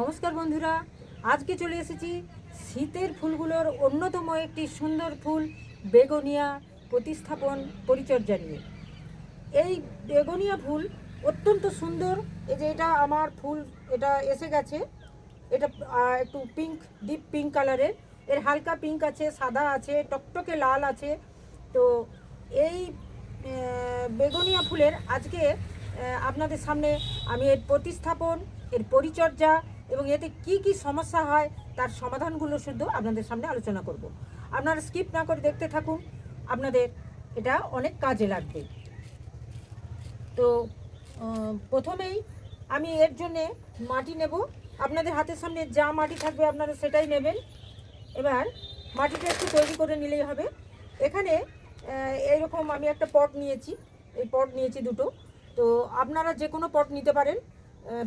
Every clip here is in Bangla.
নমস্কার বন্ধুরা, আজকে চলে এসেছি শীতের ফুলগুলোর অন্যতম একটি সুন্দর ফুল, বেগোনিয়া প্রতিস্থাপন পরিচর্যা নিয়ে। এই বেগোনিয়া ফুল অত্যন্ত সুন্দর, এই যে এটা আমার ফুল, এটা এসে গেছে। এটা একটু পিঙ্ক ডিপ পিঙ্ক কালারের এর। হালকা পিঙ্ক আছে, সাদা আছে, টকটকে লাল আছে। তো এই বেগুনিয়া ফুলের আজকে আপনাদের সামনে আমি এর প্রতিস্থাপন, এর পরিচর্যা এবং এতে কি কি সমস্যা হয়, তার সমাধানগুলো শুদ্ধ আপনাদের সামনে আলোচনা করব। আপনারা স্কিপ না করে দেখতে থাকুন, আপনাদের এটা অনেক কাজে লাগবে। তো প্রথমেই আমি এর জন্যে মাটি নেব। আপনাদের হাতের সামনে যা মাটি থাকবে আপনারা সেটাই নেবেন। এবার মাটিটা একটু তৈরি করে নিলেই হবে। এখানে এইরকম আমি একটা পট নিয়েছি। এই পট নিয়েছি দুটো। তো আপনারা যে কোনো পট নিতে পারেন।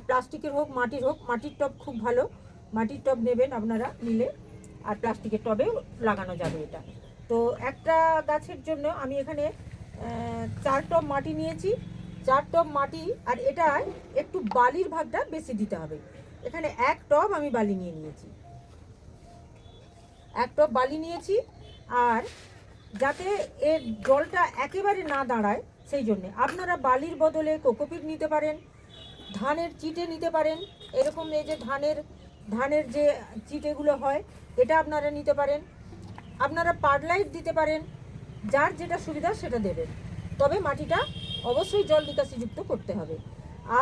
প্লাস্টিকের হোক, মাটির হোক, মাটির টব খুব ভালো। মাটির টব নেবেন আপনারা নিলে, আর প্লাস্টিকের টবেও লাগানো যাবে এটা। তো একটা গাছের জন্য আমি এখানে চার টব মাটি নিয়েছি। চার টব মাটি, আর এটা একটু বালির ভাগটা বেশি দিতে হবে। এখানে এক টব আমি বালি নিয়ে নিয়েছি। এক টব বালি নিয়েছি, আর যাতে এর জলটা একেবারে না দাঁড়ায়, সেই জন্যে। আপনারা বালির বদলে কোকোপিট নিতে পারেন ধানের চিটে নিতে পারেন। এরকম এই যে ধানের ধানের যে চিটেগুলো হয়, এটা আপনারা নিতে পারেন। আপনারা পারলাইট দিতে পারেন। যার যেটা সুবিধা সেটা দেবেন। তবে মাটিটা অবশ্যই জল নিকাশিযুক্ত করতে হবে।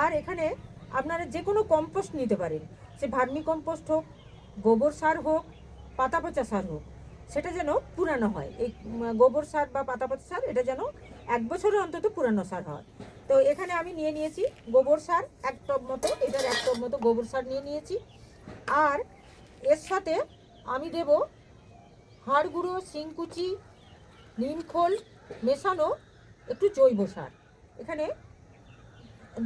আর এখানে আপনারা যে কোনো কম্পোস্ট নিতে পারেন। সে ভার্মি কম্পোস্ট হোক, গোবর সার হোক পাতা পচা সার হোক, সেটা যেন পুরানো হয়। এই গোবর সার বা পাতা পচা সার, এটা যেন এক বছরের অন্তত পুরানো সার হয়। তো এখানে আমি নিয়ে নিয়েছি গোবর সার, এক টব মতো, এটার এক টপ মতো গোবর সার নিয়ে নিয়েছি। আর এর সাথে আমি দেব হাড় গুঁড়ো শিংকুচি নিমখোল মেশানো একটু জৈব সার। এখানে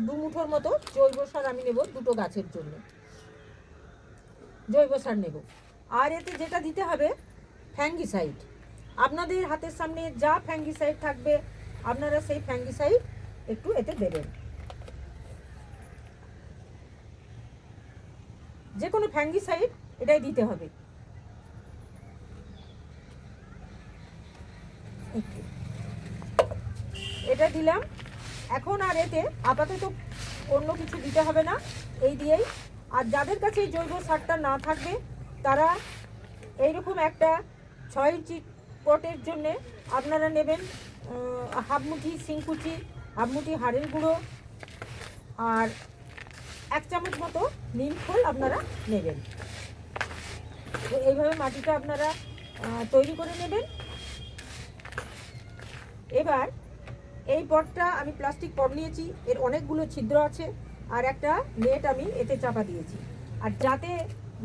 দু মুঠোর মতো জৈব সার আমি নেব দুটো গাছের জন্য। জৈব সার নেব। আর এতে যেটা দিতে হবে, ফ্যাঙ্গিসাইড। আপনাদের হাতের সামনে যা ফ্যাঙ্গিসাইড থাকবে, আপনারা সেই ফ্যাঙ্গিসাইড একটু এতে দেবেন। যে কোনো ফ্যাঙ্গিসাইড এটাই দিতে হবে। এটা দিলাম। এখন আর এতে আপাতত অন্য কিছু দিতে হবে না। এই দিয়েই। আর যাদের কাছে জৈব সারটা না থাকবে তারা এইরকম একটা ছয় ইঞ্চি পটের জন্যে আপনারা নেবেন আহ, হাফ মুঠি শিংকুচি মুঠি হাড়ের গুঁড়ো আর এক চামচ মতো নিম খোল আপনারা নেবেন। তো এইভাবে মাটিটা আপনারা তৈরি করে নেবেন। এবার এই পটটা আমি প্লাস্টিক পট নিয়েছি, এর অনেকগুলো ছিদ্র আছে আর একটা নেট আমি এতে চাপা দিয়েছি। আর যাতে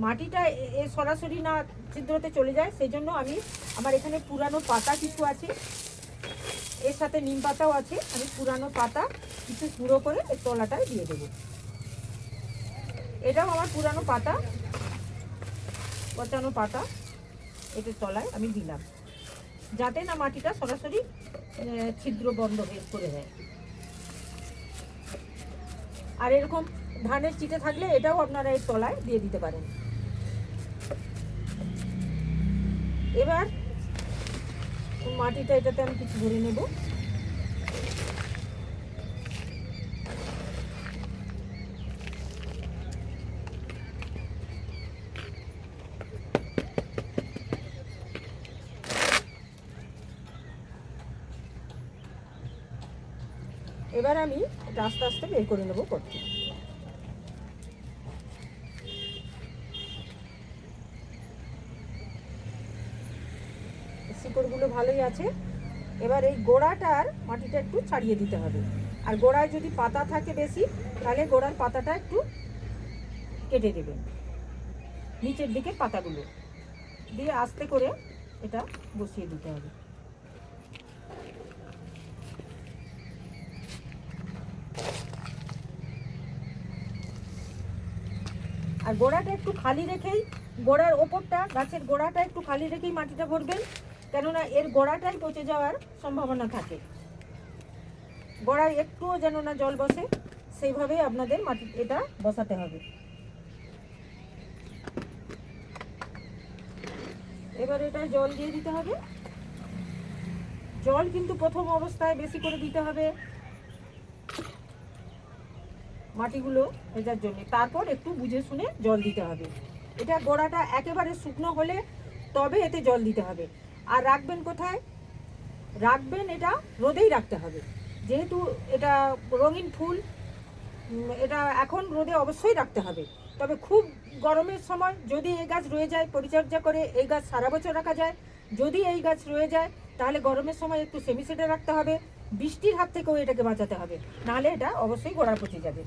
মাটিটা এ সরাসরি না ছিদ্রতে চলে যায় সেই জন্য আমি আমার এখানে পুরানো পাতা কিছু আছে এর সাথে নিম পাতাও আছে। আমি পুরানো পাতা কিছু গুঁড়ো করে এর তলাটায় দিয়ে দেবো। এটাও আমার পুরানো পাতা, পচানো পাতা এটার তলায় আমি দিলাম। যাতে না মাটিটা সরাসরি ছিদ্র বন্ধ হয়ে করে দেয় আর এরকম ধানের চিটে থাকলে এটাও আপনারা এর তলায় দিয়ে দিতে পারেন। এবার মাটিটা এটাতে আমি কিছু ভরে নেব। এবার আমি এটা আস্তে আস্তে বের করে নেব করতে শিকড়গুলো ভালোই আছে। এবার এই গোড়াটার মাটিটা একটু ছাড়িয়ে দিতে হবে। আর গোড়ায় যদি পাতা থাকে বেশি, তাহলে গোড়ার পাতাটা একটু কেটে দেবেন। নিচের দিকে পাতাগুলো। দিয়ে আস্তে করে এটা বসিয়ে দিতে হবে। আর গোড়াটা একটু খালি রেখেই, গোড়ার ওপরটা, গাছের গোড়াটা একটু খালি রেখেই মাটিটা ভরবেন। কেননা এর গোড়াটাই পচে যাওয়ার সম্ভাবনা থাকে। গোড়ায় একটুও যেন না জল বসে, সেইভাবেই আপনাদের মাটি এটা বসাতে হবে। এবার এটা জল দিয়ে দিতে হবে। জল কিন্তু প্রথম অবস্থায় বেশি করে দিতে হবে মাটিগুলো ভেজার জন্য। তারপর একটু বুঝে শুনে জল দিতে হবে। এটা গোড়াটা একেবারে শুকনো হলে তবে এতে জল দিতে হবে। আর রাখবেন কোথায়? রাখবেন এটা রোদেই রাখতে হবে। যেহেতু এটা রঙিন ফুল এটা এখন রোদে অবশ্যই রাখতে হবে। তবে খুব গরমের সময় যদি এই গাছ রয়ে যায়, পরিচর্যা করে এই গাছ সারা বছর রাখা যায়, যদি এই গাছ রয়ে যায়, তাহলে গরমের সময় একটু সেমিসেটে রাখতে হবে। বৃষ্টির হাত থেকেও এটাকে বাঁচাতে হবে। নাহলে এটা অবশ্যই গোড়া পচে যাবে।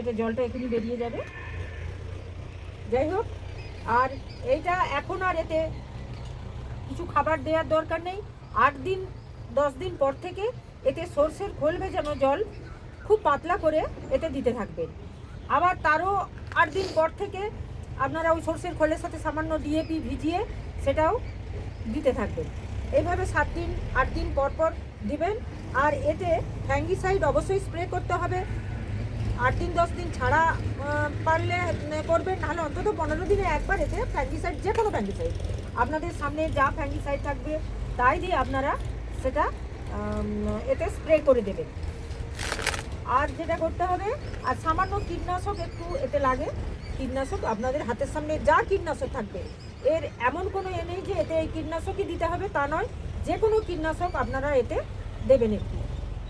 এটা জলটা এখনই বেরিয়ে যাবে। যাই হোক, আর এইটা এখন আর এতে কিছু খাবার দেওয়ার দরকার নেই। আট দিন, দশ দিন পর থেকে এতে সর্ষের খোল ভেজানো জল খুব পাতলা করে এতে দিতে থাকবেন আবার তারও আট দিন পর থেকে আপনারা ওই সর্ষের খোলের সাথে সামান্য ডিএপি ভিজিয়ে সেটাও দিতে থাকবেন। এইভাবে সাত দিন, আট দিন পর পর দিবেন। আর এতে ফ্যাঙ্গিসাইড অবশ্যই স্প্রে করতে হবে। আট দিন, দশ দিন ছাড়া পারলে করবেন। নাহলে অন্তত পনেরো দিনে একবার এতে ফ্যাঙ্গিসাইড যে কোনো ফ্যাঙ্গিসাইড আপনাদের সামনে যা ফ্যাঙ্গিসাইড থাকবে, তাই দিয়ে আপনারা সেটা এতে স্প্রে করে দেবেন। আর যেটা করতে হবে, আর সামান্য কীটনাশক একটু এতে লাগে। কীটনাশক আপনাদের হাতের সামনে যা কীটনাশক থাকবে, এর এমন কোনো এ নেই যে এতে এই কীটনাশকই দিতে হবে, তা নয়। যে কোনো কীটনাশক আপনারা এতে দেবেন একটু।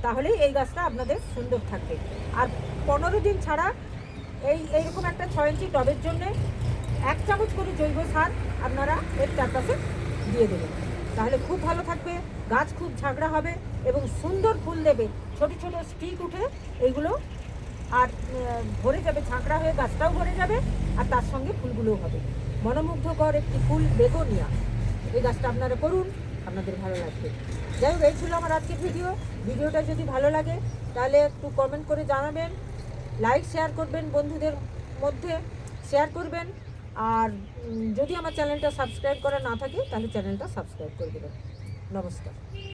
তাহলেই এই গাছটা আপনাদের সুন্দর থাকবে। আর পনেরো দিন ছাড়া এই এইরকম একটা ছয় ইঞ্চি টবের জন্যে এক চামচ করে জৈব সার আপনারা এর চারপাশে দিয়ে দেবেন। তাহলে খুব ভালো থাকবে, গাছ খুব ঝাগড়া হবে এবং সুন্দর ফুল দেবে। ছোট ছোট স্টিক উঠে এইগুলো আর ভরে যাবে, ঝাঁকড়া হয়ে গাছটাও ভরে যাবে আর তার সঙ্গে ফুলগুলোও হবে। মনোমুগ্ধকর একটি ফুল বেগোনিয়া। এই গাছটা আপনারা করুন, আপনাদের ভালো লাগবে। যাই হোক, এই ছিল আমার আজকের ভিডিও ভিডিওটা যদি ভালো লাগে, তাহলে একটু কমেন্ট করে জানাবেন। লাইক শেয়ার করবেন বন্ধুদের মধ্যে। শেয়ার করবেন। আর যদি আমার চ্যানেলটা সাবস্ক্রাইব করা না থাকে, তাহলে চ্যানেলটা সাবস্ক্রাইব করে দেবেন। নমস্কার।